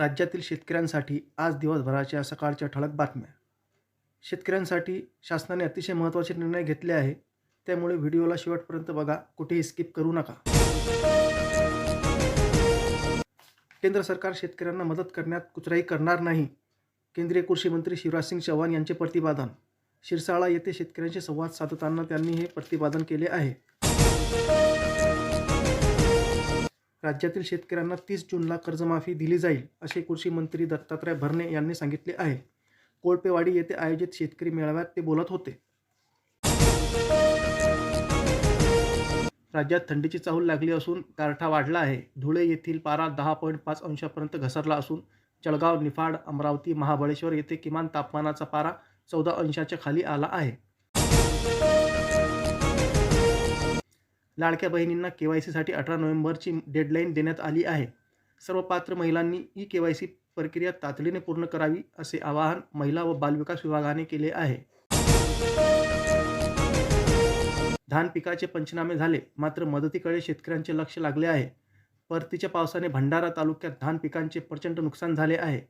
राज्यातील शेतकऱ्यांसाठी आज दिवसभराच्या सकाळच्या ठळक बातम्या. शेतकऱ्यांसाठी शासनाने अतिशय महत्त्वाचे निर्णय घेतले आहे. त्यामुळे व्हिडिओला शेवटपर्यंत बघा. कुठेही स्किप करू नका. केंद्र सरकार शेतकऱ्यांना मदत करण्यात कुचराई करणार नाही. केंद्रीय कृषी मंत्री शिवराज सिंग चौहान यांचे प्रतिपादन. शिरसाळा येथे शेतकऱ्यांशी संवाद साधताना त्यांनी हे प्रतिपादन केले आहे. राज्यातील शेतकऱ्यांना तीस जूनला कर्जमाफी दिली जाईल असे कृषी मंत्री दत्तात्रय भरणे यांनी सांगितले आहे. कोळपेवाडी येथे आयोजित शेतकरी मेळाव्यात ते बोलत होते. राज्यात थंडीची चाहूल लागली असून गारठा वाढला आहे. धुळे येथील पारा दहा पॉईंट पाच अंशापर्यंत घसरला असून जळगाव निफाड अमरावती महाबळेश्वर येथे किमान तापमानाचा पारा चौदा अंशाच्या खाली आला आहे. लाडक्या बहिणींना के वाय सीसाठी अठरा नोव्हेंबरची डेडलाईन देण्यात आली आहे. सर्व पात्र महिलांनी ई के वाय सी प्रक्रिया तातडीने पूर्ण करावी असे आवाहन महिला व बालविकास विभागाने केले आहे. धान पिकाचे पंचनामे झाले मात्र मदतीकडे शेतकऱ्यांचे लक्ष लागले आहे. परतीच्या पावसाने भंडारा तालुक्यात धान पिकांचे प्रचंड नुकसान झाले आहे.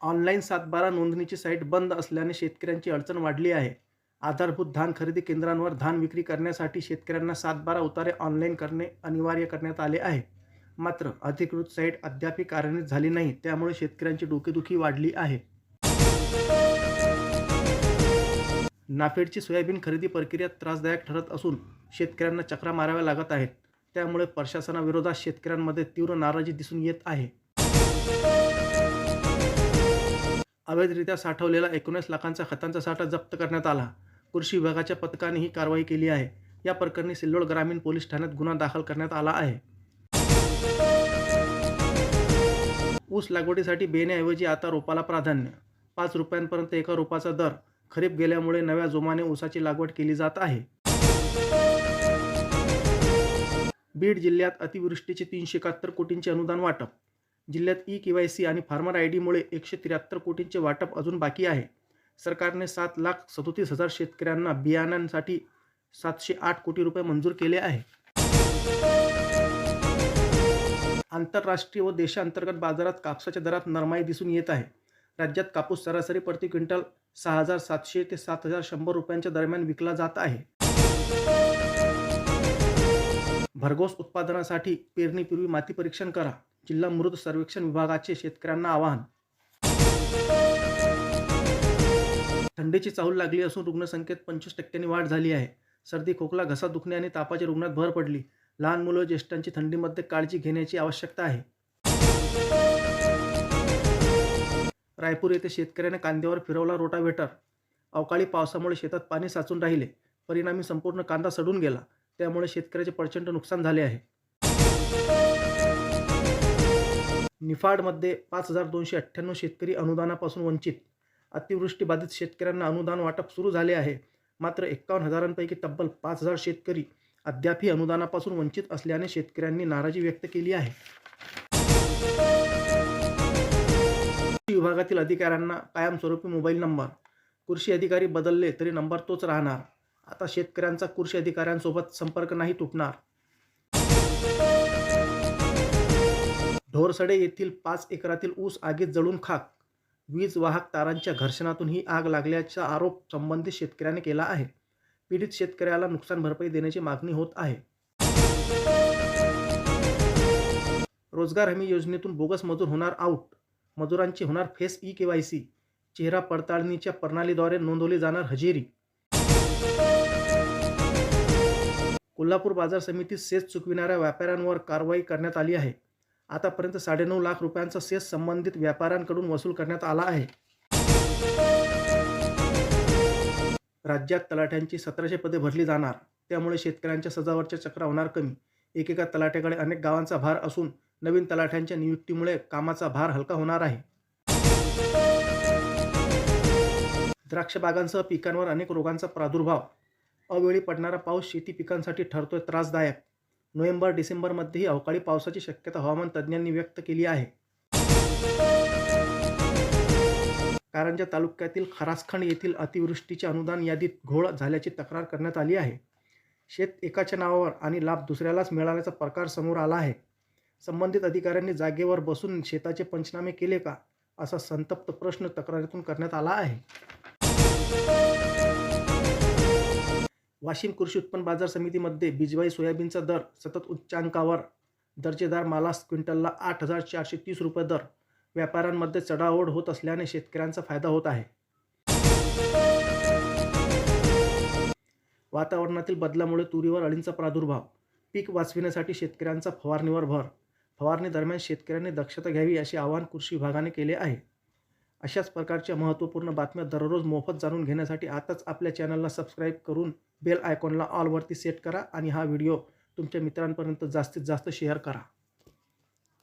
ऑनलाईन सातबारा नोंदणीची साईट बंद असल्याने शेतकऱ्यांची अडचण वाढली आहे. आधारभूत धान खरेदी केंद्रांवर धान विक्री करण्यासाठी शेतकऱ्यांना सातबारा उतारे ऑनलाईन करणे अनिवार्य करण्यात आले आहे. मात्र अधिकृत साईट अद्याप कार्यान्वित झाली नाही त्यामुळे शेतकऱ्यांची डोकेदुखी वाढली आहे. नाफेडची सोयाबीन खरेदी प्रक्रिया त्रासदायक ठरत असून शेतकऱ्यांना चक्रा माराव्या लागत आहेत. त्यामुळे प्रशासनाविरोधात शेतकऱ्यांमध्ये तीव्र नाराजी दिसून येत आहे. अवैधरित्या साठवलेला एकोणीस लाखांचा खतांचा साठा जप्त करण्यात आला. कृषी विभागाच्या पथकाने ही कारवाई केली आहे. या प्रकरणी सिल्लोड ग्रामीण पोलीस ठाण्यात गुन्हा दाखल करण्यात आला आहे. ऊस लागवडीसाठी बेण्याऐवजी आता रोपाला प्राधान्य. पाच रुपयांपर्यंत एका रोपाचा दर. खरीप गेल्यामुळे नव्या जोमाने ऊसाची लागवड केली जात आहे. बीड जिल्ह्यात अतिवृष्टीचे तीनशे एकाहत्तर कोटींचे अनुदान वाटप. जिल्ह्यात ई के वाय सी आणि फार्मर आय डीमुळे एकशे त्र्याहत्तर कोटींचे वाटप अजून बाकी आहे. सरकारने सात लाख सदोतीस हजार शेतकऱ्यांना बियाण्यांसाठी सातशे आठ कोटी रुपये मंजूर केले आहे. आंतरराष्ट्रीय व देशांतर्गत बाजारात कापसाच्या दरात नरमाई दिसून येत आहे. राज्यात कापूस सरासरी प्रति क्विंटल सहा हजार सातशे ते सात हजार शंभर रुपयांच्या दरम्यान विकला जात आहे. भरघोस उत्पादनासाठी पेरणीपूर्वी माती परीक्षण करा. जिल्हा मृद सर्वेक्षण विभागाचे शेतकऱ्यांना आवाहन. थंडीची चाहूल लागली असून रुग्णसंख्येत पंचवीस टक्क्यांनी वाढ झाली आहे. सर्दी खोकला घसा दुखणे आणि तापाच्या रुग्णात भर पडली. लहान मुलं ज्येष्ठांची थंडीमध्ये काळजी घेण्याची आवश्यकता आहे. रायपूर येथे शेतकऱ्याने कांद्यावर फिरवला रोटाव्हेटर. अवकाळी पावसामुळे शेतात पाणी साचून राहिले. परिणामी संपूर्ण कांदा सडून गेला. त्यामुळे शेतकऱ्याचे प्रचंड नुकसान झाले आहे. निफाडमध्ये पाच हजार दोनशे अठ्ठ्याण्णव शेतकरी अनुदानापासून वंचित. अतिवृष्टीबाधित शेतकऱ्यांना अनुदान वाटप सुरू झाले आहे. मात्र एक्कावन्न हजारांपैकी तब्बल पाच हजार शेतकरी अद्यापही अनुदानापासून वंचित असल्याने शेतकऱ्यांनी नाराजी व्यक्त केली आहे. कृषी विभागातील अधिकाऱ्यांना कायमस्वरूपी मोबाईल नंबर. कृषी अधिकारी बदलले तरी नंबर तोच राहणार. आता शेतकऱ्यांचा कृषी अधिकाऱ्यांसोबत संपर्क नाही तुटणार. ढोरसडे येथील पाच एकरातील ऊस आगीत जळून खाक वीज वाहक तारांच्या घर्षणातून ही आग लागल्याचा आरोप संबंधित शेतकऱ्याने केला आहे. पीडित शेतकऱ्याला नुकसान भरपाई देण्याची मागणी होत आहे. रोजगार हमी योजनेतून बोगस मजूर होणार आऊट मजुरांची होणार face E K Y C. चेहरा पडताळणीच्या प्रणालीद्वारे नोंदवली जाणार हजेरी. कोल्हापूर बाजार समितीत सेस चुकविणाऱ्या व्यापाऱ्यांवर कारवाई करण्यात आली आहे. आतापर्यंत साडेनऊ लाख रुपयांचा सेस संबंधित व्यापाऱ्यांकडून वसूल करण्यात आला आहे. राज्यात तलाठ्यांची सतराशे पदे भरली जाणार. त्यामुळे शेतकऱ्यांच्या सजावटच्या चक्र होणार कमी. एकेका तलाठ्याकडे अनेक गावांचा भार असून नवीन तलाठ्यांच्या नियुक्तीमुळे कामाचा भार हलका होणार आहे. द्राक्ष बागांसह पिकांवर अनेक रोगांचा प्रादुर्भाव. अवेळी पडणारा पाऊस शेती पिकांसाठी ठरतोय त्रासदायक. नोव्हेंबर डिसेंबरमध्येही अवकाळी पावसाची शक्यता हवामान तज्ज्ञांनी व्यक्त केली आहे. कारंजा तालुक्यातील खरासखंड येथील अतिवृष्टीच्या अनुदान यादीत घोळ झाल्याची तक्रार करण्यात आली आहे. शेत एकाच्या नावावर आणि लाभ दुसऱ्यालाच मिळाल्याचा प्रकार समोर आला आहे. संबंधित अधिकाऱ्यांनी जागेवर बसून शेताचे पंचनामे केले का असा संतप्त प्रश्न तक्रारीतून करण्यात आला आहे. वाशिम कृषी उत्पन्न बाजार समितीमध्ये बिजवाई सोयाबीनचा दर सतत उच्चांकावर. दर्जेदार मालास क्विंटलला आठ हजार चारशे तीस रुपये दर. व्यापाऱ्यांमध्ये चढाओढ होत असल्याने शेतकऱ्यांचा फायदा होत आहे. वातावरणातील बदलामुळे तुरीवर अळींचा प्रादुर्भाव. पीक वाचविण्यासाठी शेतकऱ्यांचा फवारणीवर भर. फवारणी दरम्यान शेतकऱ्यांनी दक्षता घ्यावी असे आवाहन कृषी विभागाने केले आहे. अशाच प्रकारच्या महत्त्वपूर्ण बातम्या दररोज मोफत जाणून घेण्यासाठी आताच आपल्या चॅनलला सबस्क्राईब करून बेल आयकॉनला ऑलवरती सेट करा आणि हा व्हिडिओ तुमच्या मित्रांपर्यंत जास्तीत जास्त शेअर करा.